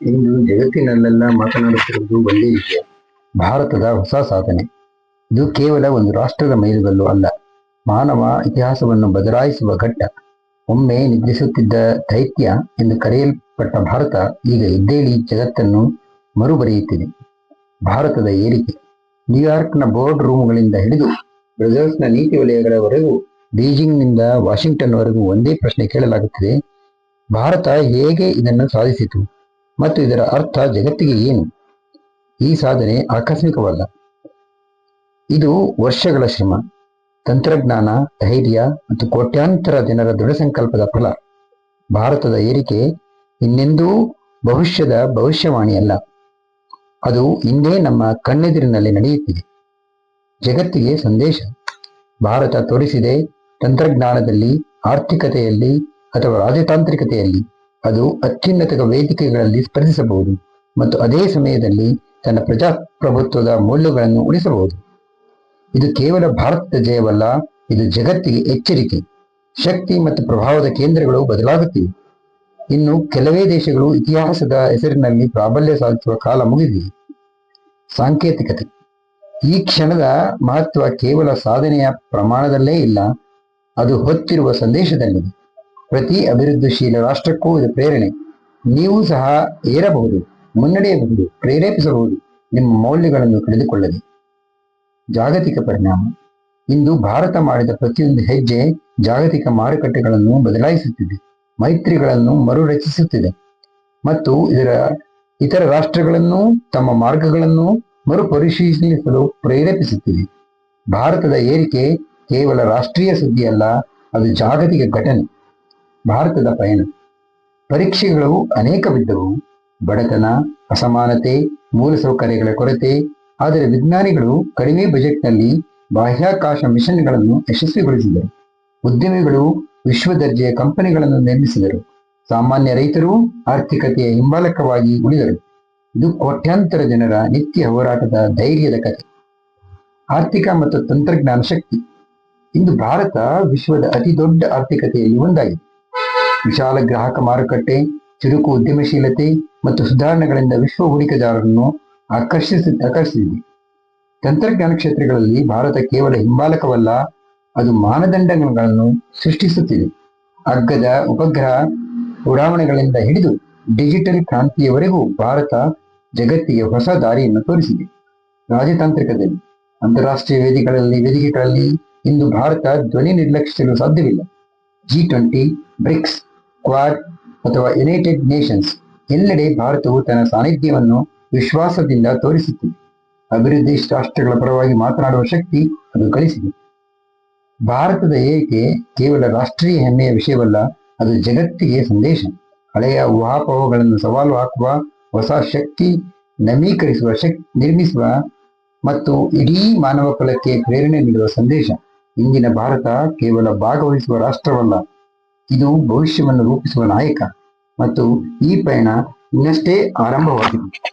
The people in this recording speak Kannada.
ಇಂದು ಜಗತ್ತಿನಲ್ಲೆಲ್ಲ ಮಾತನಾಡುತ್ತಿರುವುದು ಒಂದೇ ವಿಷಯ. ಭಾರತದ ಹೊಸ ಸಾಧನೆ. ಇದು ಕೇವಲ ಒಂದು ರಾಷ್ಟ್ರದ ಮೈಲುಗಲ್ಲು ಅಲ್ಲ. ಮಾನವ ಇತಿಹಾಸವನ್ನು ಬದಲಾಯಿಸುವ ಘಟ್ಟ. ಒಮ್ಮೆ ನಿದ್ರಿಸುತ್ತಿದ್ದ ದೈತ್ಯ ಎಂದು ಕರೆಯಲ್ಪಟ್ಟ ಭಾರತ ಈಗ ಇದ್ದೇಳಿ ಜಗತ್ತನ್ನು ಮರುಬರೆಯುತ್ತಿದೆ. ಭಾರತದ ಏರಿಕೆ. ನ್ಯೂಯಾರ್ಕ್ನ ಬೋರ್ಡ್ ರೂಮ್ಗಳಿಂದ ಹಿಡಿದು ಬ್ರಸೆಲ್ಸ್ನ ನೀತಿ ವಲಯಗಳವರೆಗೂ, ಬೀಜಿಂಗ್ನಿಂದ ವಾಷಿಂಗ್ಟನ್ವರೆಗೂ ಒಂದೇ ಪ್ರಶ್ನೆ ಕೇಳಲಾಗುತ್ತಿದೆ. ಭಾರತ ಹೇಗೆ ಇದನ್ನು ಸಾಧಿಸಿತು? ಮತ್ತು ಇದರ ಅರ್ಥ ಜಗತ್ತಿಗೆ ಏನು? ಈ ಸಾಧನೆ ಆಕಸ್ಮಿಕವಲ್ಲ. ಇದು ವರ್ಷಗಳ ಶ್ರಮ, ತಂತ್ರಜ್ಞಾನ, ಧೈರ್ಯ ಮತ್ತು ಕೋಟ್ಯಾಂತರ ಜನರ ದೃಢ ಸಂಕಲ್ಪದ ಫಲ. ಭಾರತದ ಏರಿಕೆ ಇನ್ನೆಂದೂ ಭವಿಷ್ಯದ ಭವಿಷ್ಯವಾಣಿಯಲ್ಲ. ಅದು ಇಂದೇ ನಮ್ಮ ಕಣ್ಣೆದುರಿನಲ್ಲಿ ನಡೆಯುತ್ತಿದೆ. ಜಗತ್ತಿಗೆ ಸಂದೇಶ. ಭಾರತ ತೋರಿಸಿದೆ ತಂತ್ರಜ್ಞಾನದಲ್ಲಿ, ಆರ್ಥಿಕತೆಯಲ್ಲಿ ಅಥವಾ ರಾಜತಾಂತ್ರಿಕತೆಯಲ್ಲಿ. ಅದು ಅತ್ಯುನ್ನತ ವೇದಿಕೆಗಳಲ್ಲಿ ಸ್ಪರ್ಧಿಸಬಹುದು ಮತ್ತು ಅದೇ ಸಮಯದಲ್ಲಿ ತನ್ನ ಪ್ರಜಾಪ್ರಭುತ್ವದ ಮೌಲ್ಯಗಳನ್ನು ಉಳಿಸಬಹುದು. ಇದು ಕೇವಲ ಭಾರತದ ಜಯವಲ್ಲ, ಇದು ಜಗತ್ತಿಗೆ ಎಚ್ಚರಿಕೆ, ಶಕ್ತಿ ಮತ್ತು ಪ್ರಭಾವದ ಕೇಂದ್ರಗಳು ಬದಲಾಗುತ್ತಿವೆ. ಇನ್ನು ಕೆಲವೇ ದೇಶಗಳು ಇತಿಹಾಸದ ಹೆಸರಿನಲ್ಲಿ ಪ್ರಾಬಲ್ಯ ಸಾಧಿಸುವ ಕಾಲ ಮುಗಿದಿದೆ. ಸಾಂಕೇತಿಕತೆ. ಈ ಕ್ಷಣದ ಮಹತ್ವ ಕೇವಲ ಸಾಧನೆಯ ಪ್ರಮಾಣದಲ್ಲೇ ಇಲ್ಲ, ಅದು ಹೊತ್ತಿರುವ ಸಂದೇಶದಲ್ಲಿದೆ. ಪ್ರತಿ ಅಭಿವೃದ್ಧಿಶೀಲ ರಾಷ್ಟ್ರಕ್ಕೂ ಇದು ಪ್ರೇರಣೆ. ನೀವು ಸಹ ಏರಬಹುದು, ಮುನ್ನಡೆಯಬಹುದು, ಪ್ರೇರೇಪಿಸಬಹುದು, ನಿಮ್ಮ ಮೌಲ್ಯಗಳನ್ನು ಕಳೆದುಕೊಳ್ಳದೆ. ಜಾಗತಿಕ ಪರಿಣಾಮ. ಇಂದು ಭಾರತ ಮಾಡಿದ ಪ್ರತಿಯೊಂದು ಹೆಜ್ಜೆ ಜಾಗತಿಕ ಮಾರುಕಟ್ಟೆಗಳನ್ನು ಬದಲಾಯಿಸುತ್ತಿದೆ, ಮೈತ್ರಿಗಳನ್ನು ಮರುರಚಿಸುತ್ತಿದೆ. ಮತ್ತು ಇದರ ಇತರ ರಾಷ್ಟ್ರಗಳನ್ನು ತಮ್ಮ ಮಾರ್ಗಗಳನ್ನು ಮರುಪರಿಶೀಲಿಸಲು ಪ್ರೇರೇಪಿಸುತ್ತಿದೆ. ಭಾರತದ ಏರಿಕೆ ಕೇವಲ ರಾಷ್ಟ್ರೀಯ ಸುದ್ದಿಯಲ್ಲ, ಅದು ಜಾಗತಿಕ ಘಟನೆ. ಭಾರತದ ಪಯಣ. ಪರೀಕ್ಷೆಗಳು ಅನೇಕವಿದ್ದವು. ಬಡತನ, ಅಸಮಾನತೆ ಮೂಲಸೌಕರ್ಯಗಳ ಕೊರತೆ. ಆದರೆ ವಿಜ್ಞಾನಿಗಳು ಕಡಿಮೆ ಬಜೆಟ್ನಲ್ಲಿ ಬಾಹ್ಯಾಕಾಶ ಮಿಷನ್ಗಳನ್ನು ಯಶಸ್ವಿಗೊಳಿಸಿದರು. ಉದ್ಯಮಿಗಳು ವಿಶ್ವ ದರ್ಜೆಯ ಕಂಪನಿಗಳನ್ನು ನಿರ್ಮಿಸಿದರು. ಸಾಮಾನ್ಯ ರೈತರು ಆರ್ಥಿಕತೆಯ ಹಿಂಬಾಲಕವಾಗಿ ಉಳಿದರು. ಇದು ಕೋಟ್ಯಾಂತರ ಜನರ ನಿತ್ಯ ಹೋರಾಟದ ಧೈರ್ಯದ ಕಥೆ. ಆರ್ಥಿಕ ಮತ್ತು ತಂತ್ರಜ್ಞಾನ ಶಕ್ತಿ. ಇಂದು ಭಾರತ ವಿಶ್ವದ ಅತಿ ದೊಡ್ಡ ಆರ್ಥಿಕತೆಯಲ್ಲಿ ಒಂದಾಗಿದೆ. ವಿಶಾಲ ಗ್ರಾಹಕ ಮಾರುಕಟ್ಟೆ, ಚುರುಕು ಉದ್ಯಮಶೀಲತೆ ಮತ್ತು ಸುಧಾರಣೆಗಳಿಂದ ವಿಶ್ವ ಹೂಡಿಕೆದಾರರನ್ನು ಆಕರ್ಷಿಸಿ ಆಕರ್ಷಿಸಿದೆ. ತಂತ್ರಜ್ಞಾನ ಕ್ಷೇತ್ರಗಳಲ್ಲಿ ಭಾರತ ಕೇವಲ ಹಿಂಬಾಲಕವಲ್ಲ, ಅದು ಮಾನದಂಡಗಳನ್ನು ಸೃಷ್ಟಿಸುತ್ತಿದೆ. ಅಗ್ಗದ ಉಪಗ್ರಹ ಉಡಾವಣೆಗಳಿಂದ ಹಿಡಿದು ಡಿಜಿಟಲ್ ಕ್ರಾಂತಿಯವರೆಗೂ ಭಾರತ ಜಗತ್ತಿಗೆ ಹೊಸ ದಾರಿಯನ್ನು ತೋರಿಸಿದೆ. ರಾಜತಾಂತ್ರಿಕದಲ್ಲಿ, ಅಂತಾರಾಷ್ಟ್ರೀಯ ವೇದಿಕೆಗಳಲ್ಲಿ ವೇದಿಕೆಗಳಲ್ಲಿ ಇಂದು ಭಾರತ ಧ್ವನಿ ನಿರ್ಲಕ್ಷಿಸಲು ಸಾಧ್ಯವಿಲ್ಲ. ಜಿ ಟ್ವೆಂಟಿ, ಬ್ರಿಕ್ಸ್ ಕ್ವಾಡ್ ಅಥವಾ ಯುನೈಟೆಡ್ ನೇಷನ್ಸ್ ಎಲ್ಲೆಡೆ ಭಾರತವು ತನ್ನ ಸಾನ್ನಿಧ್ಯವನ್ನು ವಿಶ್ವಾಸದಿಂದ ತೋರಿಸುತ್ತಿದೆ. ಅಭಿವೃದ್ಧಿ ರಾಷ್ಟ್ರಗಳ ಪರವಾಗಿ ಮಾತನಾಡುವ ಶಕ್ತಿ ಅದು ಕಲಿಸಿದೆ. ಭಾರತದ ಏಕೆ ಕೇವಲ ರಾಷ್ಟ್ರೀಯ ಹೆಮ್ಮೆಯ ವಿಷಯವಲ್ಲ, ಅದು ಜಗತ್ತಿಗೆ ಸಂದೇಶ. ಹಳೆಯ ಊಹಾಪೋಹಗಳನ್ನು ಸವಾಲು ಹಾಕುವ, ಹೊಸ ಶಕ್ತಿ ನವೀಕರಿಸುವ ಶಕ್ತಿ ನಿರ್ಮಿಸುವ ಮತ್ತು ಇಡೀ ಮಾನವ ಕುಲಕ್ಕೆ ಪ್ರೇರಣೆ ನೀಡುವ ಸಂದೇಶ. ಇಂದಿನ ಭಾರತ ಕೇವಲ ಭಾಗವಹಿಸುವ ರಾಷ್ಟ್ರವಲ್ಲ ಇದು ಭವಿಷ್ಯವನ್ನು ರೂಪಿಸುವ ನಾಯಕ. ಮತ್ತು ಈ ಪಯಣ ಇನ್ನಷ್ಟೇ ಆರಂಭವಾಗಿದೆ.